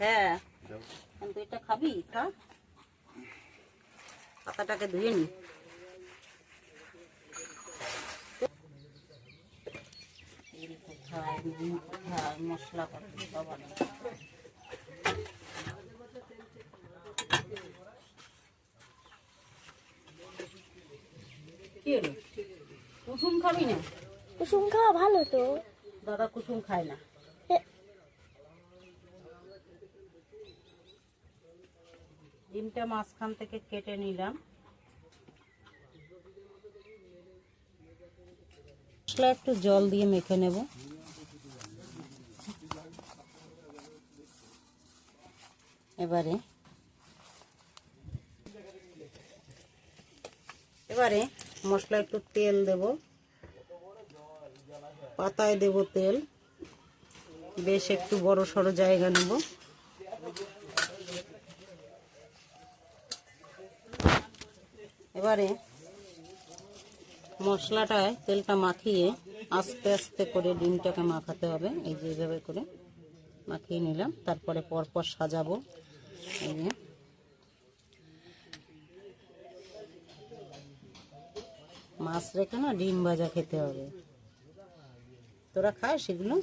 হ্যাঁ। খাবি? খা। পাতাটাকে ধুয়ে নি। মশলা কি হলো? কুসুম খাবি না? কুসুম খাওয়া ভালো তো। দাদা কুসুম খায় না। ডিমটা মাঝখান থেকে কেটে নিলাম। মশলা একটু জল দিয়ে মেখে নেব। এবারে এবারে মশলা একটু তেল দেব। পাতায় দেব তেল। বেশ একটু বড় সড়ো জায়গা নেব। এবারে মশলাটায় তেলটা মাখিয়ে আস্তে আস্তে করে ডিমটাকে মাখাতে হবে। এই যে এইভাবে করে মাখিয়ে নিলাম। তারপরে পরপর সাজাবো। এই যে। মাছ রেখে না ডিম ভাজা খেতে হবে। তোরা খাস সেগুলো?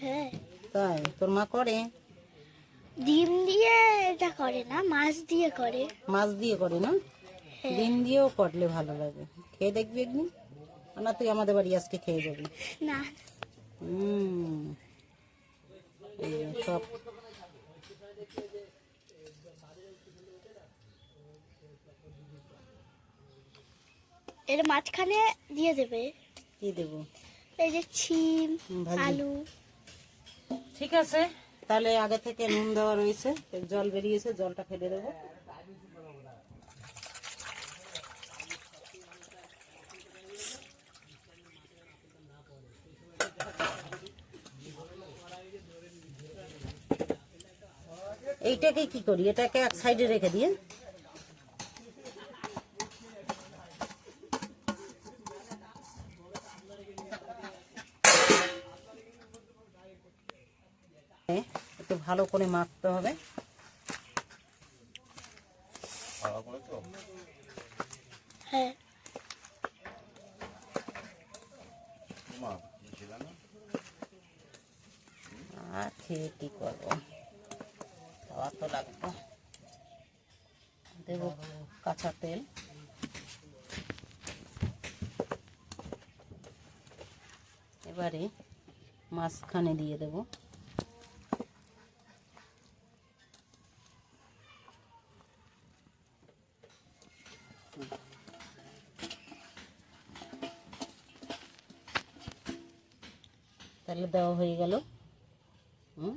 হ্যাঁ। তাই? তোর মা করে? ডিম দিয়ে এটা করে না মাছ দিয়ে করে। মাছ দিয়ে করে না? ডিম দিয়েও করলে ভালো লাগে। খেয়ে দেখবি একদিন? না তুই আমাদের বাড়ি আজকে খেয়ে যাবি। না। হুম। সব। এর মাঝখানে দিয়ে দেবে। কি দেবো? এই যে ছিম আলু। ঠিক আছে। তাহলে আগে থেকে নুন দেওয়া রয়েছে জল বেরিয়েছে জলটা ফেলে দেবো। এইটাকে কি করি? এটাকে এক সাইডে রেখে দিয়ে একটু ভালো করে মাখতে হবে। হ্যাঁ। আর খেয়ে কি করব? খাওয়া তো লাগবে দেব কাঁচা তেল। এবারে মাঝখানে দিয়ে দেব। তাহলে দেওয়া হয়ে গেল। হুম?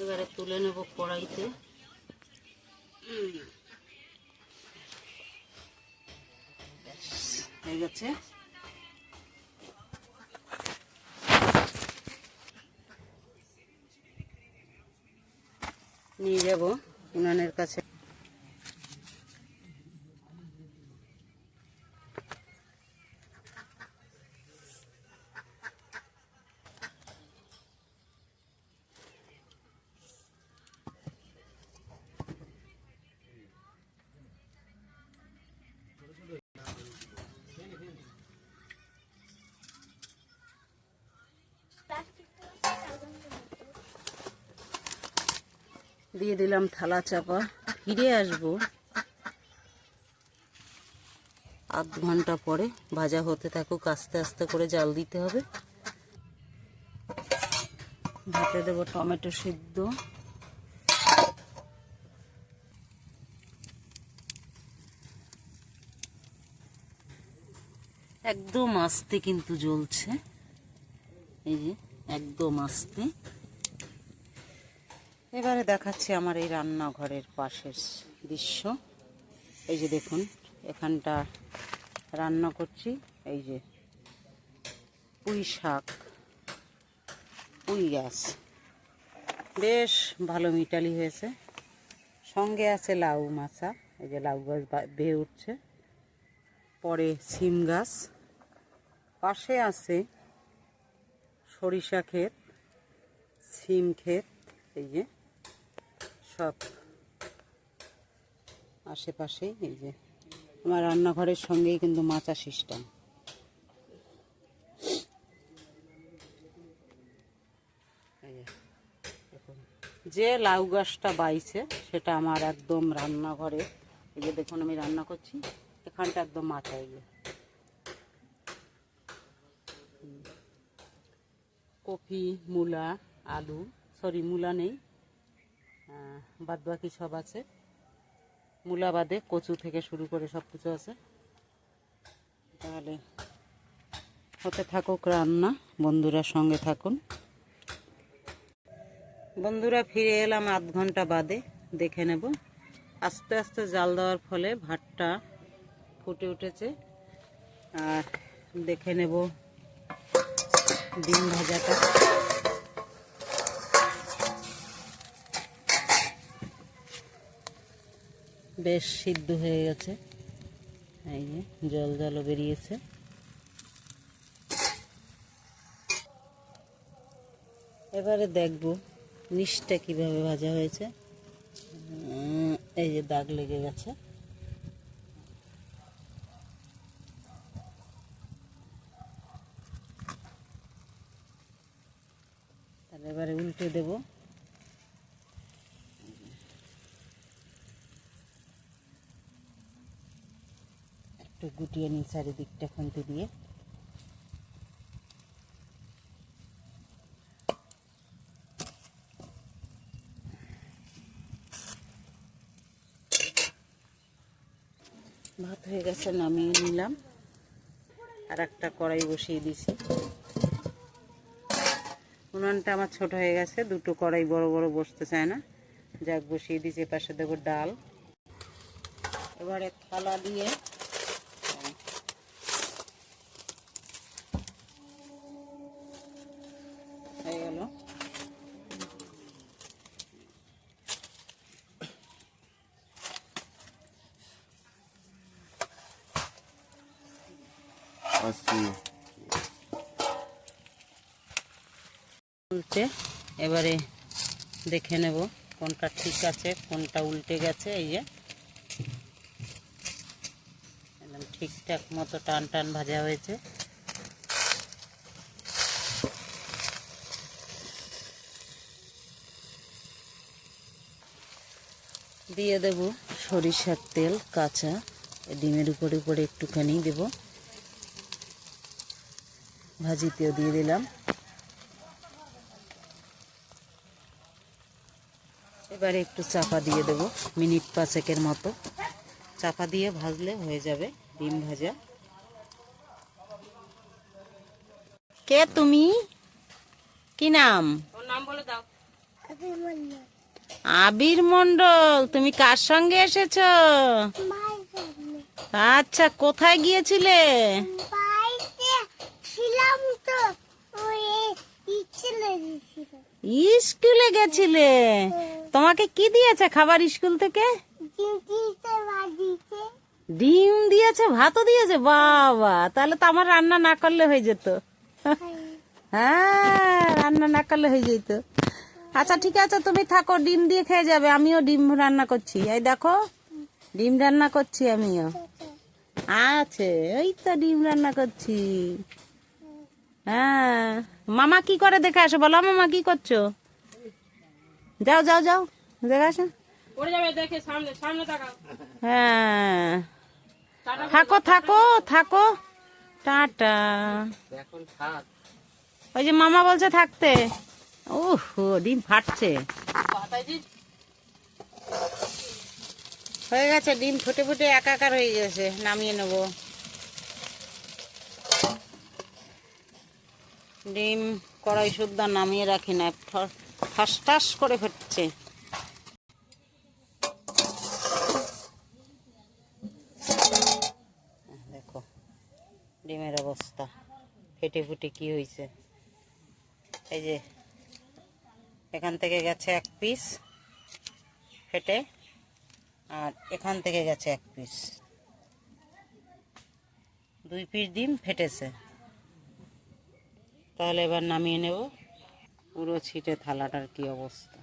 এবারে তুলে নেব কড়াইতে। হয়ে গেছে। নিয়ে যাব উনানের কাছে। দিয়ে দিলাম থালা চাপা। ফিরে আসব আধ ঘণ্টা পরে। ভাজা হতে থাকুক, আস্তে আস্তে করে জাল দিতে হবে। ভাতে দেবো টমেটো সিদ্ধ। একদম আস্তে কিন্তু জ্বলছে। এই যে, একদম আস্তে। এবারে দেখাচ্ছি আমার এই রান্নাঘরের পাশের দৃশ্য। এই যে দেখুন, এখানটা রান্না করছি। এই যে পুঁই শাক, পুঁই গাছ। বেশ ভালো মিটালি হয়েছে। সঙ্গে আছে লাউ মাছা। এই যে লাউ গাছ বেয়ে উঠছে। পরে সিম গাছ। পাশে আছে সরিষা ক্ষেত, সিম ক্ষেত। এই যে সব আশেপাশেই এই যে আমার রান্নাঘরের সঙ্গেই কিন্তু মাচা সিস্টেম। যে, যে লাউ গাছটা বাইছে সেটা আমার একদম রান্নাঘরে এই যে দেখুন আমি রান্না করছি এখানটা একদম মাথায় গিয়ে কপি মূলা আলু সরি মূলা নেই বাদ বাকি সব আছে। মূলা বাদে কচু থেকে শুরু করে সব কিছু আছে। তাহলে হতে থাকুক রান্না, বন্ধুরা সঙ্গে থাকুন। বন্ধুরা ফিরে এলাম আধ ঘণ্টা বাদে, দেখে নেব। আস্তে আস্তে জাল দেওয়ার ফলে ভাতটা ফুটে উঠেছে। আর দেখে নেব ডিম ভাজাটা। বেশ সিদ্ধ হয়ে গেছে। এই যে, জল জলও বেরিয়েছে। এবারে দেখব নিচটা কীভাবে ভাজা হয়েছে। এই যে দাগ লেগে গেছে তাহলে এবারে উল্টে দেব একটু গুটিয়ে নিই চারিদিকটা খুন্তি দিয়ে। ভাত হয়ে গেছে, নামিয়ে নিলাম। আর একটা কড়াই বসিয়ে দিছি। উনানটা আমার ছোট হয়ে গেছে, দুটো কড়াই বড় বড় বসতে চায় না। যাক, বসিয়ে দিয়েছি পাশে দেবো ডাল। এবারে থালা দিয়ে উল্টে, এবারে দেখে নেব কোনটা ঠিক আছে, কোনটা উল্টে গেছে, এই যে। একদম ঠিকঠাক মতো টান টান ভাজা হয়েছে। দিয়ে দেব সরিষার তেল, কাঁচা, ডিমের উপরে উপরে একটুখানি দেব। ভাজিতেও দিয়ে দিলাম। এবারে একটু চাপা দিয়ে দেব মিনিট পাঁচেকের মতো। চাপা দিয়ে ভাজলে হয়ে যাবে ডিম ভাজা। কে তুমি? কি নাম? আবির মন্ডল তুমি কার সঙ্গে এসেছ? আচ্ছা কোথায় গিয়েছিলে? স্কুলে গেছিলে? তোমাকে কি দিয়েছে খাবার স্কুল থেকে? ডিম দিয়েছে ভাতও দিয়েছে? বাবা তাহলে তো আমার রান্না না করলে হয়ে যেত। হ্যাঁ রান্না না করলে হয়ে যেত। আচ্ছা ঠিক আছে তুমি থাকো ডিম দিয়ে খেয়ে যাবে। আমিও ডিম রান্না করছি। এই দেখো ডিম রান্না করছি আমিও। আছে ওই তো ডিম রান্না করছি। হ্যাঁ। মামা কি করে দেখে আসো? বলো মামা কি করছ? যাও যাও যাও। দেখে আসো। হ্যাঁ। থাকো থাকো থাকো। টাটা। ওই যে মামা বলছে থাকতে। ওহ ডিম ফাটছে। হয়ে গেছে ডিম ফুটে ফুটে একাকার হয়ে গেছে। নামিয়ে নেব। ডিম কড়াই শুদ্ধ নামিয়ে রাখি না, ঠাস ঠাস করে ফেটছে। দেখো, ডিমের অবস্থা, ফেটে ফুটে কি হয়েছে এই যে, এখান থেকে গেছে এক পিস ফেটে, আর এখান থেকে গেছে এক পিস। দুই পিস ডিম ফেটেছে। তাহলে এবার নামিয়ে নেব। পুরো ছিটে থালাটার কি অবস্থা।